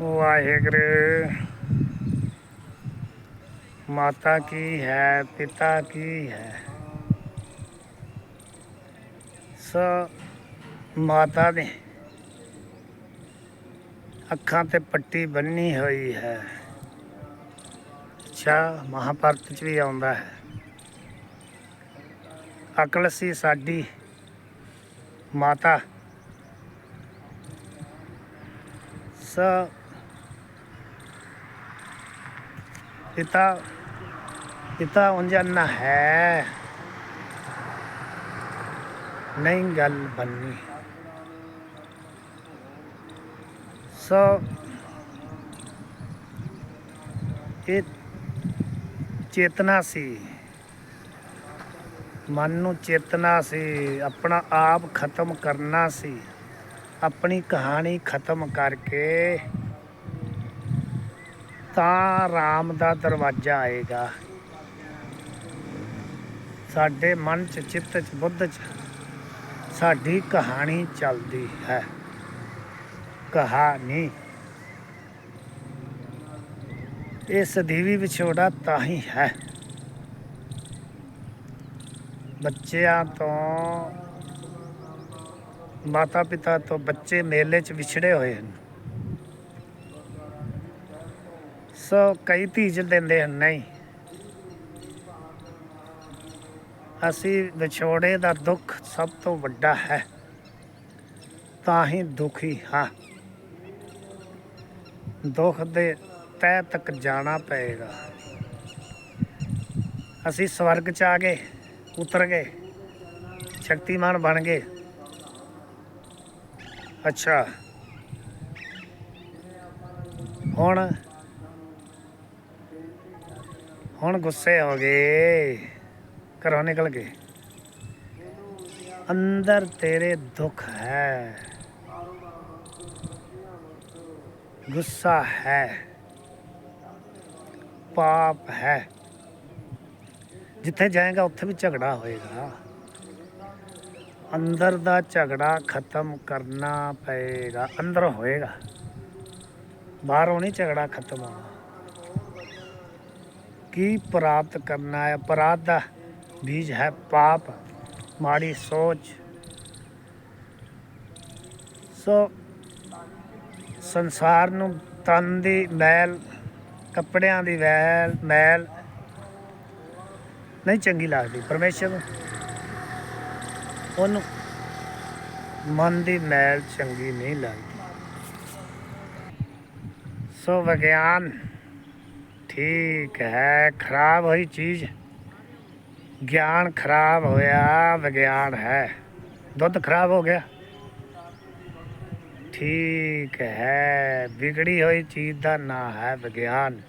ਵਾਹਿਗੁਰੂ। ਮਾਤਾ ਕੀ ਹੈ, ਪਿਤਾ ਕੀ ਹੈ? ਸੋ ਮਾਤਾ ਨੇ ਅੱਖਾਂ ਤੇ ਪੱਟੀ ਬੰਨੀ ਹੋਈ ਹੈ। ਅੱਛਾ ਮਹਾਭਾਰਤ ਚ ਵੀ ਆਉਂਦਾ ਹੈ। ਅਕਲ ਸੀ ਸਾਡੀ ਮਾਤਾ। ਸ ਪਿਤਾ ਪਿਤਾ ਉਂਝਾਨਾ ਹੈ ਨਹੀਂ ਗੱਲ ਬੰਨੀ ਸੋ ਇਹ ਚੇਤਨਾ ਸੀ ਮਨ ਨੂੰ ਚੇਤਨਾ ਸੀ ਆਪਣਾ ਆਪ ਖਤਮ ਕਰਨਾ ਸੀ ਆਪਣੀ ਕਹਾਣੀ ਖਤਮ ਕਰਕੇ ਤਾਂ ਰਾਮ ਦਾ ਦਰਵਾਜ਼ਾ ਆਏਗਾ। ਸਾਡੇ ਮਨ ਚ, ਚਿੱਤ ਚ, ਬੁੱਧ ਚ ਸਾਡੀ ਕਹਾਣੀ ਚੱਲਦੀ ਹੈ। ਕਹਾਣੀ। ਇਹ ਸਦੀਵੀ ਵਿਛੋੜਾ ਤਾਂ ਹੀ ਹੈ। ਬੱਚਿਆਂ ਤੋਂ ਮਾਤਾ ਪਿਤਾ ਤੋਂ ਬੱਚੇ ਮੇਲੇ 'ਚ ਵਿਛੜੇ ਹੋਏ ਹਨ। ਸੋ ਕਈ ਧੀਜ ਦਿੰਦੇ ਹਨ, ਨਹੀਂ। ਅਸੀਂ ਵਿਛੋੜੇ ਦਾ ਦੁੱਖ ਸਭ ਤੋਂ ਵੱਡਾ ਹੈ, ਤਾਂ ਹੀ ਦੁਖੀ ਹਾਂ। ਦੁੱਖ ਦੇ ਤਹਿ ਤੱਕ ਜਾਣਾ ਪਏਗਾ। ਅਸੀਂ ਸਵਰਗ ਚ ਆ ਗਏ, ਉਤਰ ਗਏ, ਸ਼ਕਤੀਮਾਨ ਬਣ ਗਏ। ਅੱਛਾ। ਹੁਣ ਹੁਣ ਗੁੱਸੇ ਹੋ ਗਏ। ਘਰੋਂ ਨਿਕਲ ਗਏ। ਅੰਦਰ ਤੇਰੇ ਦੁੱਖ ਹੈ। ਗੁੱਸਾ ਹੈ। ਪਾਪ ਹੈ। ਜਿੱਥੇ ਜਾਏਗਾ, ਉੱਥੇ ਵੀ ਝਗੜਾ ਹੋਏਗਾ। ਅੰਦਰ ਦਾ ਝਗੜਾ ਖਤਮ ਕਰਨਾ ਪਏਗਾ। ਅੰਦਰ ਹੋਏਗਾ। ਬਾਹਰੋਂ ਨਹੀਂ ਝਗੜਾ ਖਤਮ ਹੋਣਾ। ਕੀ ਪ੍ਰਾਪਤ ਕਰਨਾ ਹੈ? ਅਪਰਾਧ ਦਾ ਬੀਜ ਹੈ ਪਾਪ। ਮਾੜੀ ਸੋਚ। ਸੋ ਸੰਸਾਰ ਨੂੰ ਤਨ ਦੀ ਮੈਲ, ਕੱਪੜਿਆਂ ਦੀ ਮੈਲ ਮੈਲ ਨਹੀਂ ਚੰਗੀ ਲੱਗਦੀ। ਪਰਮੇਸ਼ਰ ਉਹਨੂੰ ਮਨ ਦੀ ਮੈਲ ਚੰਗੀ ਨਹੀਂ ਲੱਗਦੀ। ਸੋ ਵਿਗਿਆਨ ਠੀਕ ਹੈ, ਖਰਾਬ ਹੋਈ ਚੀਜ਼। ਗਿਆਨ ਖਰਾਬ ਹੋਇਆ, ਵਿਗਿਆਨ ਹੈ। ਦੁੱਧ ਖਰਾਬ ਹੋ ਗਿਆ। ਠੀਕ ਹੈ, ਵਿਗੜੀ ਹੋਈ ਚੀਜ਼ ਦਾ ਨਾਂ ਹੈ ਵਿਗਿਆਨ।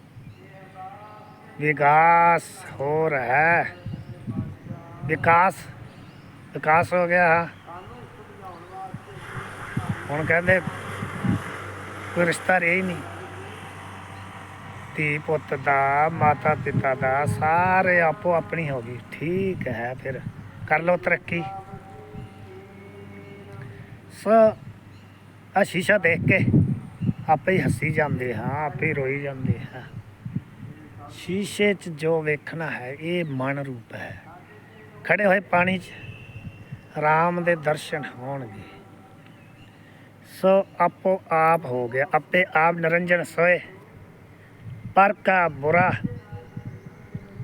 ਵਿਕਾਸ ਹੋ ਰਿਹਾ ਹੈ। ਵਿਕਾਸ ਵਿਕਾਸ ਹੋ ਗਿਆ। ਹੁਣ ਕਹਿੰਦੇ, ਕੋਈ ਰਿਸ਼ਤਾ ਰਿਹਾ ਹੀ ਨਹੀਂ। ਧੀ ਪੁੱਤ ਦਾ, ਮਾਤਾ ਪਿਤਾ ਦਾ, ਸਾਰੇ ਆਪੋ ਆਪਣੀ ਹੋ ਗਈ। ਠੀਕ ਹੈ ਫਿਰ। ਕਰ ਲਓ ਤਰੱਕੀ। ਸੋ ਆ ਸ਼ੀਸ਼ਾ ਦੇਖ ਕੇ ਆਪੇ ਹੀ ਹੱਸੀ ਜਾਂਦੇ ਹਾਂ, ਆਪੇ ਰੋਈ ਜਾਂਦੇ ਹਾਂ। ਸ਼ੀਸ਼ੇ 'ਚ ਜੋ ਵੇਖਣਾ ਹੈ, ਇਹ ਮਨ ਰੂਪ ਹੈ। ਖੜੇ ਹੋਏ ਪਾਣੀ 'ਚ, ਰਾਮ ਦੇ ਦਰਸ਼ਨ ਹੋਣਗੇ। ਸੋ ਆਪੋ ਆਪ ਹੋ ਗਿਆ, ਆਪੇ ਆਪ ਨਿਰੰਜਨ ਸੋਏ। ਪਰ ਕਾ ਬੁਰਾ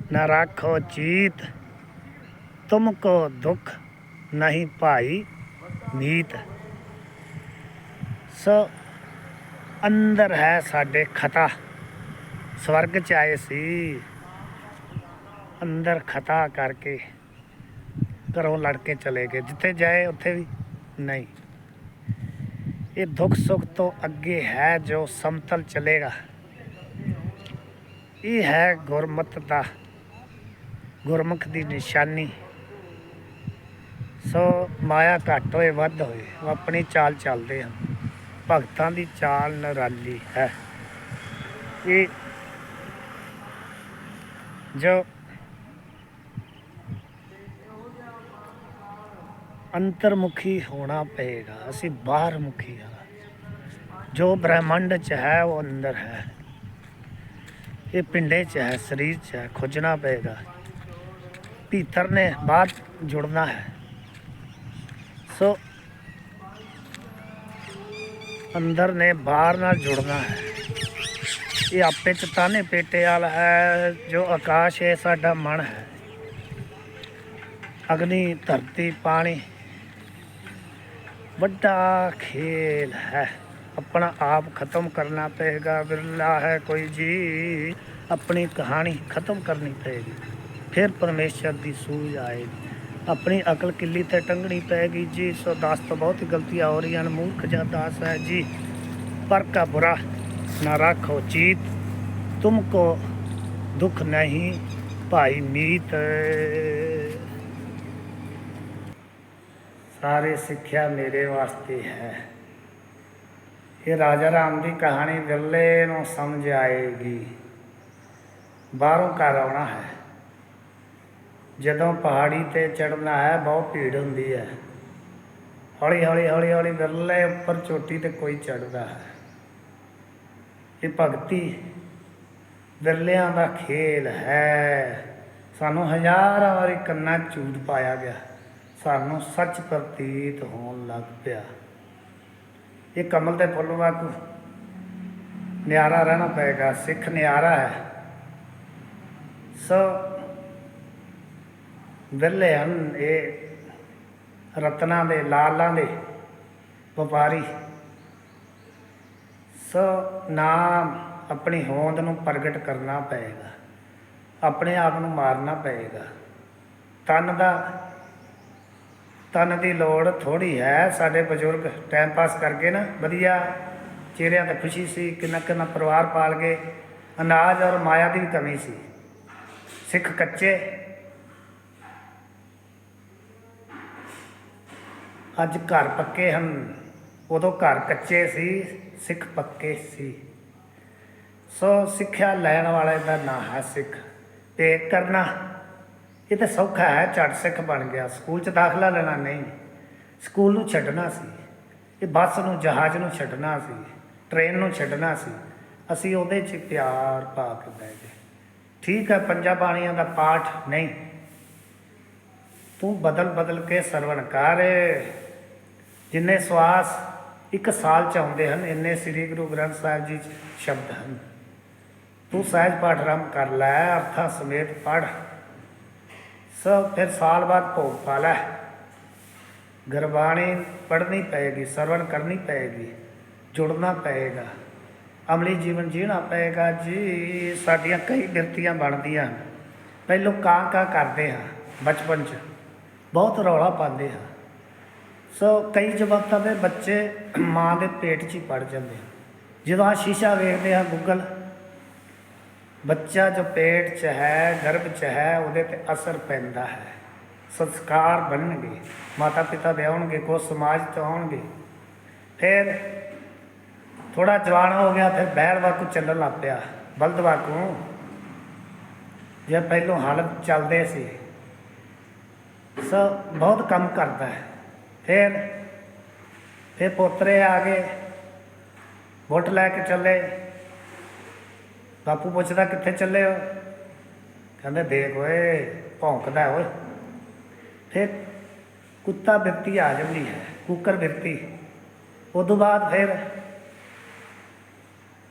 न राखो चीत तुमको दुख नहीं पाई ਨੀਤ ਸੋ ਅੰਦਰ ਹੈ ਸਾਡੇ ਖਤਾ ਸਵਰਗ ਚ ਆਏ ਸੀ ਅੰਦਰ ਖਤਾ ਕਰਕੇ ਘਰੋਂ ਲੜ ਕੇ ਚਲੇ ਗਏ ਜਿੱਥੇ ਜਾਏ ਉੱਥੇ ਵੀ ਨਹੀਂ ਇਹ ਦੁੱਖ ਸੁੱਖ ਤੋਂ ਅੱਗੇ ਹੈ ਜੋ ਸਮਤਲ ਚਲੇਗਾ ਇਹ ਹੈ ਗੁਰਮਤ ਦਾ, ਗੁਰਮੁਖ ਦੀ ਨਿਸ਼ਾਨੀ। ਸੋ ਮਾਇਆ ਘੱਟ ਹੋਏ, ਵੱਧ ਹੋਏ, ਉਹ ਆਪਣੀ ਚਾਲ ਚੱਲਦੇ ਹਨ। ਭਗਤਾਂ ਦੀ ਚਾਲ ਨਰਾਲੀ ਹੈ। ਇਹ ਜੋ ਅੰਤਰਮੁਖੀ ਹੋਣਾ ਪਏਗਾ, ਅਸੀਂ ਬਾਹਰ ਮੁਖੀ ਹਾਂ। ਜੋ ਬ੍ਰਹਿਮੰਡ ਚ ਹੈ, ਉਹ ਅੰਦਰ ਹੈ। ਇਹ ਪਿੰਡੇ ਚ ਹੈ, ਸਰੀਰ ਚ ਹੈ, ਖੋਜਣਾ ਪਏਗਾ। ਭੀਤਰ ਨੇ ਬਾਹਰ ਜੁੜਨਾ ਹੈ। ਸੋ ਅੰਦਰ ਨੇ ਬਾਹਰ ਨਾਲ ਜੁੜਨਾ ਹੈ। ਇਹ ਆਪੇ ਚ ਤਾਨੇ ਪੇਟੇ ਵਾਲਾ ਹੈ, ਜੋ ਆਕਾਸ਼ ਹੈ, ਸਾਡਾ ਮਨ ਹੈ। ਅਗਨੀ, ਧਰਤੀ, ਪਾਣੀ। ਵੱਡਾ ਖੇਲ ਹੈ। ਆਪਣਾ ਆਪ ਖਤਮ ਕਰਨਾ ਪਏਗਾ ਬਿਰਲਾ ਹੈ ਕੋਈ ਜੀ। ਆਪਣੀ ਕਹਾਣੀ ਖਤਮ ਕਰਨੀ ਪਏਗੀ, ਫਿਰ ਪਰਮੇਸ਼ਰ ਦੀ ਸੂਝ ਆਏਗੀ। ਆਪਣੀ ਅਕਲ ਕਿੱਲੀ ਤੇ ਟੰਗਣੀ ਪਏਗੀ ਜੀ। ਸੋ ਦਾਸ ਤੋਂ ਬਹੁਤ ਗਲਤੀਆਂ ਹੋ ਰਹੀਆਂ ਹਨ, ਮੂਰਖ ਜਾਂ ਦਾਸ ਹੈ ਜੀ। ਪਰ ਕਾ ਬੁਰਾ ਨਾ ਰੱਖੋ ਚੀਤ ਤੁਮਕੋ ਦੁੱਖ ਨਹੀਂ ਭਾਈ ਮੀਤ। ਸਾਰੇ ਸਿੱਖਿਆ ਮੇਰੇ ਵਾਸਤੇ ਹੈ। ਇਹ ਰਾਜਾ ਰਾਮ ਦੀ ਕਹਾਣੀ ਵਿਰਲੇ ਨੂੰ ਸਮਝ ਆਏਗੀ। ਬਾਹਰੋਂ ਘਰ ਆਉਣਾ ਹੈ। ਜਦੋਂ ਪਹਾੜੀ ਤੇ ਚੜਨਾ ਹੈ, ਬਹੁਤ ਭੀੜ ਹੁੰਦੀ ਹੈ। ਹੌਲੀ ਹੌਲੀ ਹੌਲੀ ਹੌਲੀ ਵਿਰਲੇ ਉੱਪਰ ਚੋਟੀ ਤੇ ਕੋਈ ਚੜਦਾ ਹੈ। ਇਹ ਭਗਤੀ ਵਿਰਲਿਆਂ ਦਾ ਖੇਲ ਹੈ। ਸਾਨੂੰ ਹਜ਼ਾਰਾਂ ਵਾਰੀ ਕੰਨਾਂ 'ਚ ਝੂਠ ਪਾਇਆ ਗਿਆ। ਸਾਨੂੰ ਸੱਚ ਪ੍ਰਤੀਤ ਹੋਣ ਲੱਗ ਪਿਆ। ਇਹ ਕਮਲ ਦੇ ਫੁੱਲ ਵਾਂਗੂ ਨਿਆਰਾ ਰਹਿਣਾ ਪਏਗਾ, ਸਿੱਖ ਨਿਆਰਾ ਹੈ। ਸੋ ਵਿਰਲੇ ਹਨ ਇਹ ਰਤਨਾਂ ਦੇ, ਲਾਲਾਂ ਦੇ ਵਪਾਰੀ। ਸੋ ਨਾਮ ਆਪਣੀ ਹੋਂਦ ਨੂੰ ਪ੍ਰਗਟ ਕਰਨਾ ਪਏਗਾ, ਆਪਣੇ ਆਪ ਨੂੰ ਮਾਰਨਾ ਪਏਗਾ। ਤਨ ਦਾ ਤਨ ਦੀ ਲੋੜ ਥੋੜੀ ਹੈ। ਸਾਡੇ ਬਜ਼ੁਰਗ ਟਾਈਮ ਪਾਸ ਕਰਕੇ ਨਾ, ਵਧੀਆ ਚਿਹਰਿਆਂ ਤੇ ਖੁਸ਼ੀ ਸੀ, ਕਿੰਨਾ ਕਿੰਨਾ ਪਰਿਵਾਰ ਪਾਲ ਗਏ ਅਨਾਜ ਔਰ ਮਾਇਆ ਦੀ ਵੀ ਕਮੀ ਸੀ। ਸਿੱਖ ਕੱਚੇ। ਅੱਜ ਘਰ ਪੱਕੇ ਹਨ। ਉਦੋਂ ਘਰ ਕੱਚੇ ਸੀ, ਸਿੱਖ ਪੱਕੇ ਸੀ। ਸੋ ਸਿੱਖਿਆ ਲੈਣ ਵਾਲੇ ਦਾ ਨਾਂ ਹੈ ਸਿੱਖ। ਤੇ ਕਰਨਾ ਇਹ ਤਾਂ ਸੌਖਾ ਹੈ, ਝਟ ਸਿੱਖ ਬਣ ਗਿਆ। ਸਕੂਲ 'ਚ ਦਾਖਲਾ ਲੈਣਾ ਨਹੀਂ। ਸਕੂਲ ਨੂੰ ਛੱਡਣਾ ਸੀ। ਇਹ ਬੱਸ ਨੂੰ, ਜਹਾਜ਼ ਨੂੰ ਛੱਡਣਾ ਸੀ। ਟ੍ਰੇਨ ਨੂੰ ਛੱਡਣਾ ਸੀ। ਅਸੀਂ ਉਹਦੇ 'ਚ ਪਿਆਰ ਪਾ ਕੇ ਬਹਿ ਗਏ। ਠੀਕ ਹੈ, ਪੰਜਾਂ ਬਾਣੀਆਂ ਦਾ ਪਾਠ ਨਹੀਂ। ਤੂੰ ਬਦਲ ਬਦਲ ਕੇ ਸਰਵਣ ਕਰ ਜਿੰਨੇ ਸਵਾਸ ਇੱਕ ਸਾਲ ਚ ਆਉਂਦੇ ਹਨ, ਇੰਨੇ ਸ੍ਰੀ ਗੁਰੂ ਗ੍ਰੰਥ ਸਾਹਿਬ ਜੀ 'ਚ ਸ਼ਬਦ ਹਨ। ਤੂੰ ਸਹਿਜ ਪਾਠ ਆਰੰਭ ਕਰ ਲੈ, ਅਰਥਾਂ ਸਮੇਤ ਪੜ੍ਹ। ਸੋ ਫਿਰ ਸਾਲ ਬਾਅਦ ਭੋਗ ਪਾ ਲੈ। ਗੁਰਬਾਣੀ ਪੜ੍ਹਨੀ ਪਏਗੀ, ਸਰਵਣ ਕਰਨੀ ਪਏਗੀ, ਜੁੜਨਾ ਪਏਗਾ, ਅਮਲੀ ਜੀਵਨ ਜੀਣਾ ਪਏਗਾ ਜੀ। ਸਾਡੀਆਂ ਕਈ ਬਿਰਤੀਆਂ ਬਣਦੀਆਂ ਹਨ। ਪਹਿਲੋਂ ਕਾਂ ਕਾਂ ਕਰਦੇ ਹਾਂ, ਬਚਪਨ 'ਚ ਬਹੁਤ ਰੌਲਾ ਪਾਉਂਦੇ ਹਾਂ। ਸੋ ਕਈ ਜਮਾਤਾਂ ਦੇ ਬੱਚੇ ਮਾਂ ਦੇ ਪੇਟ 'ਚ ਹੀ ਪੜ ਜਾਂਦੇ ਹਨ। ਜਦੋਂ ਆ ਸ਼ੀਸ਼ਾ ਵੇਖਦੇ ਆ ਗੂਗਲ ਬੱਚਾ ਜੋ ਪੇਟ 'ਚ ਹੈ, ਗਰਭ 'ਚ ਹੈ, ਉਹਦੇ ਤੇ ਅਸਰ ਪੈਂਦਾ ਹੈ। ਸੰਸਕਾਰ ਬਣਨਗੇ। ਮਾਤਾ ਪਿਤਾ ਦੇ ਆਉਣਗੇ ਕੋ ਸਮਾਜ ਤੋਂ ਆਉਣਗੇ। ਫਿਰ ਥੋੜਾ ਜਵਾਨ ਹੋ ਗਿਆ, ਫਿਰ ਬੈਲ ਵਾਂਗੂ ਚੱਲਣ ਲੱਗ ਪਿਆ। ਬਲਦ ਵਾਂਗੂ ਜੇ ਪਹਿਲੋਂ ਹਾਲਤ ਚੱਲਦੇ ਸੀ ਸੋ ਬਹੁਤ ਕੰਮ ਕਰਦਾ ਹੈ। ਫਿਰ ਫਿਰ ਪੋਤਰੇ ਆ ਗਏ, ਵੋਟ ਲੈ ਕੇ ਚੱਲੇ। ਬਾਪੂ ਪੁੱਛਦਾ, ਕਿੱਥੇ ਚੱਲੇ ਹੋ? ਕਹਿੰਦੇ, ਦੇਖ ਓਏ, ਭੌਂਕਦਾ ਓਏ। ਫਿਰ ਕੁੱਤਾ ਬਿਰਤੀ ਆ ਜਾਂਦੀ ਹੈ, ਕੁੱਕਰ ਬਿਰਤੀ। ਉਦੋਂ ਬਾਅਦ ਫਿਰ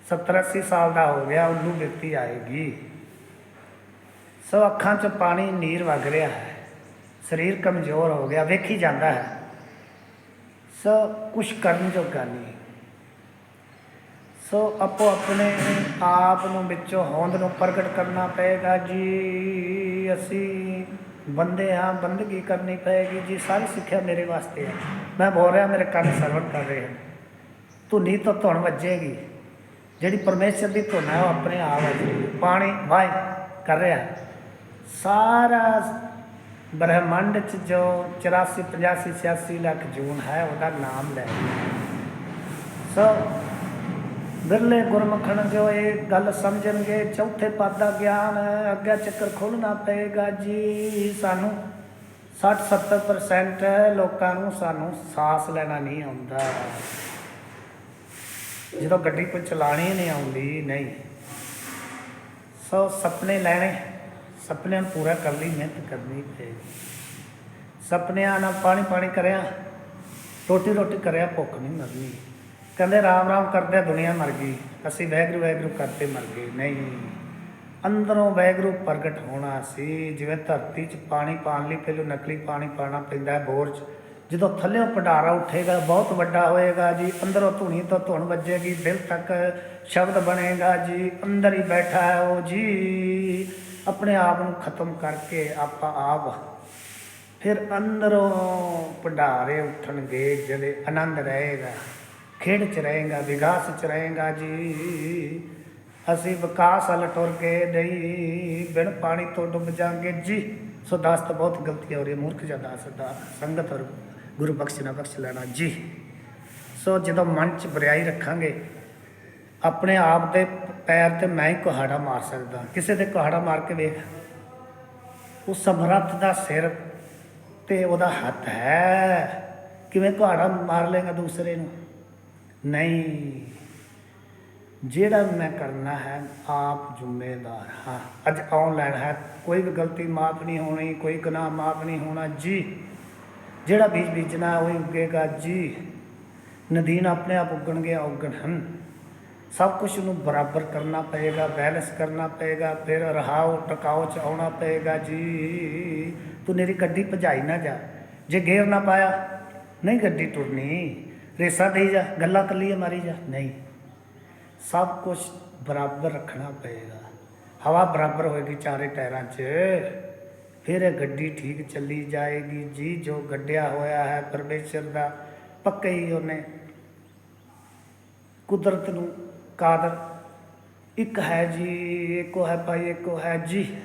70 80 ਸਾਲ ਦਾ ਹੋ ਗਿਆ ਉਹਨੂੰ ਬਿਰਤੀ ਆਏਗੀ। ਸੋ ਅੱਖਾਂ 'ਚ ਪਾਣੀ ਨੀਰ ਵਗ ਰਿਹਾ ਹੈ, ਸਰੀਰ ਕਮਜ਼ੋਰ ਹੋ ਗਿਆ, ਵੇਖੀ ਜਾਂਦਾ ਹੈ। ਸੋ ਕੁਛ ਕਰਨ ਜੋਗਾ ਨਹੀਂ। ਸੋ ਆਪੋ ਆਪਣੇ ਆਪ ਨੂੰ ਵਿੱਚੋਂ ਹੋਂਦ ਨੂੰ ਪ੍ਰਗਟ ਕਰਨਾ ਪਏਗਾ ਜੀ। ਅਸੀਂ ਬੰਦੇ ਹਾਂ, ਬੰਦਗੀ ਕਰਨੀ ਪਏਗੀ ਜੀ। ਸਾਰੀ ਸਿੱਖਿਆ ਮੇਰੇ ਵਾਸਤੇ ਹੈ। ਮੈਂ ਬੋਲ ਰਿਹਾ, ਮੇਰੇ ਕੰਨ ਸਰਵਣ ਕਰ ਰਹੇ ਹਨ। ਧੁਨੀ ਤੋਂ ਧੁਨ ਵੱਜੇਗੀ। ਜਿਹੜੀ ਪਰਮੇਸ਼ਰ ਦੀ ਧੁਨ ਹੈ, ਉਹ ਆਪਣੇ ਆਪ ਵੱਜੇਗੀ ਪਾਣੀ, ਵਾਹ, ਕਰ ਰਿਹਾ। ਸਾਰਾ ਬ੍ਰਹਿਮੰਡ ਚ ਜੋ 84 85 86 ਲੱਖ ਜੂਨ ਹੈ, ਉਹਦਾ ਨਾਮ ਲੈ। ਸੋ ਬਿਰਲੇ ਗੁਰਮਖਣ ਜੋ ਇਹ ਗੱਲ ਸਮਝਣਗੇ? ਚੌਥੇ ਪਦ ਦਾ ਗਿਆਨ ਅੱਗੇ ਚੱਕਰ ਖੋਲਣਾ ਪਏਗਾ ਜੀ। ਸਾਨੂੰ 60 70% ਲੋਕਾਂ ਨੂੰ ਸਾਨੂੰ ਸਾਹ ਲੈਣਾ ਨਹੀਂ ਆਉਂਦਾ। ਜਦੋਂ ਗੱਡੀ ਕੋਈ ਚਲਾਣੀ ਨਹੀਂ ਆਉਂਦੀ, ਨਹੀਂ। ਸੋ ਸੁਪਨੇ ਲੈਣੇ, ਸੁਪਨਿਆਂ ਨੂੰ ਪੂਰਾ ਕਰਨ ਲਈ ਮਿਹਨਤ ਕਰਨੀ ਪਏਗੀ। ਸੁਪਨਿਆਂ ਨਾਲ ਪਾਣੀ ਪਾਣੀ ਕਰਿਆ ਰੋਟੀ ਰੋਟੀ ਕਰਿਆ, ਭੁੱਖ ਨਹੀਂ ਮਰਨੀ। ਕਹਿੰਦੇ ਰਾਮ ਰਾਮ ਕਰਦੇ ਦੁਨੀਆ ਮਰ ਗਈ, ਅਸੀਂ ਵੈਗਰੂ ਵੈਗਰੂ ਕਰਦੇ ਮਰ ਗਏ। ਨਹੀਂ, ਅੰਦਰੋਂ ਵੈਗਰੂ ਪ੍ਰਗਟ ਹੋਣਾ ਸੀ, ਜਿਵੇਂ ਧਰਤੀ 'ਚ ਪਾਣੀ ਪਾਣ ਲਈ ਪਹਿਲਾਂ ਨਕਲੀ ਪਾਣੀ ਪਾਣਾ ਪੈਂਦਾ ਹੈ ਬੋਰ 'ਚ। ਜਦੋਂ ਥੱਲੇੋਂ ਭੰਡਾਰਾ ਉੱਠੇਗਾ, ਬਹੁਤ ਵੱਡਾ ਹੋਏਗਾ ਜੀ, ਅੰਦਰੋਂ ਧੁਨੀ ਤੋਂ ਧੁਨ ਵੱਜੇਗੀ, ਦਿਲ ਤੱਕ ਸ਼ਬਦ ਬਣੇਗਾ ਜੀ, ਅੰਦਰ ਹੀ ਬੈਠਾ ਹੈ ਉਹ ਜੀ। ਆਪਣੇ ਆਪ ਨੂੰ ਖਤਮ ਕਰਕੇ ਆਪਾਂ ਆਪ ਫਿਰ ਅੰਦਰੋਂ ਭੰਡਾਰੇ ਉੱਠਣਗੇ ਜਿਹਦੇ ਆਨੰਦ ਰਹੇਗਾ। ਖੇਡ ਚ ਰਹੇਗਾ ਵਿਕਾਸ ਚ ਰਹੇਗਾ ਜੀ। ਅਸੀਂ ਵਿਕਾਸ ਵੱਲ ਟੁਰ ਕੇ ਨਹੀਂ, ਬਿਨ ਪਾਣੀ ਤੋਂ ਡੁੱਬ ਜਾਾਂਗੇ ਜੀ। ਸੋ ਦਾਸ ਤਾਂ ਬਹੁਤ ਗਲਤੀ ਹੋ ਰਹੀ ਮੂਰਖ ਜਾਂ ਦਾਸ ਸੰਗਤ ਔਰ ਗੁਰੂ ਬਖਸ਼ ਨਾ ਬਖਸ਼ ਲੈਣਾ ਜੀ। ਸੋ ਜਦੋਂ ਮਨ ਚ ਬਰਿਆਈ ਰੱਖਾਂਗੇ, ਆਪਣੇ ਆਪ ਦੇ ਪੈਰ ਤੇ ਮੈਂ ਹੀ ਕੁਹਾੜਾ ਮਾਰ ਸਕਦਾ। ਕਿਸੇ ਦੇ ਕੁਹਾੜਾ ਮਾਰ ਕੇ ਵੇਖ, ਉਹ ਸਮਰੱਥ ਦਾ ਸਿਰ ਤੇ ਉਹਦਾ ਹੱਥ ਹੈ। ਕਿਵੇਂ ਕੁਹਾੜਾ ਮਾਰ ਲੇਗਾ ਦੂਸਰੇ ਨੂੰ? ਨਹੀਂ। ਜਿਹੜਾ ਮੈਂ ਕਰਨਾ ਹੈ, ਆਪ ਜ਼ਿੰਮੇਦਾਰ ਹਾਂ। ਅੱਜ ਆਨਲਾਈਨ ਹੈ, ਕੋਈ ਵੀ ਗਲਤੀ ਮਾਫ ਨਹੀਂ ਹੋਣੀ, ਕੋਈ ਗੁਨਾਹ ਮਾਫ ਨਹੀਂ ਹੋਣਾ। ਜੀ, ਜਿਹੜਾ ਬੀਜ ਬੀਜਣਾ ਉਹ ਉੱਗੇਗਾ। ਜੀ, ਨਦੀਨ ਆਪਣੇ ਆਪ ਉੱਗਣਗੇ, ਉੱਗਣ ਹਨ। ਸਭ ਕੁਝ ਨੂੰ ਬਰਾਬਰ ਕਰਨਾ ਪਏਗਾ ਬੈਲੈਂਸ ਕਰਨਾ ਪਏਗਾ, ਫਿਰ ਰਹਾਓ, ਟਿਕਾਓ ਚ ਆਉਣਾ ਪਏਗਾ। ਜੀ, ਤੂੰ ਮੇਰੀ ਗੱਡੀ ਭਜਾਈ ਨਾ ਜਾ। ਜੇ ਗੇਰ ਨਾ ਪਾਇਆ, ਨਹੀਂ ਗੱਡੀ ਟੁਰਨੀ ਰੇਸਾ ਦੇਈ ਜਾ, ਗੱਲਾਂ ਕੱਲੀਏ ਮਾਰੀ ਜਾ। ਨਹੀਂ, ਸਭ ਕੁਝ ਬਰਾਬਰ ਰੱਖਣਾ ਪਏਗਾ। ਹਵਾ ਬਰਾਬਰ ਹੋਏਗੀ ਚਾਰੇ ਟਾਇਰਾਂ 'ਚ। ਫਿਰ ਇਹ ਗੱਡੀ ਠੀਕ ਚੱਲੀ ਜਾਏਗੀ। ਜੀ ਜੋ ਗੱਡਿਆ ਹੋਇਆ ਹੈ ਪਰਮੇਸ਼ਰ ਦਾ, ਪੱਕੇ ਹੀ ਉਹਨੇ। ਕੁਦਰਤ ਨੂੰ ਕਾਦਰ। ਇੱਕ ਹੈ ਜੀ, ਇੱਕੋ ਹੈ ਭਾਈ, ਇੱਕੋ ਹੈ ਜੀ।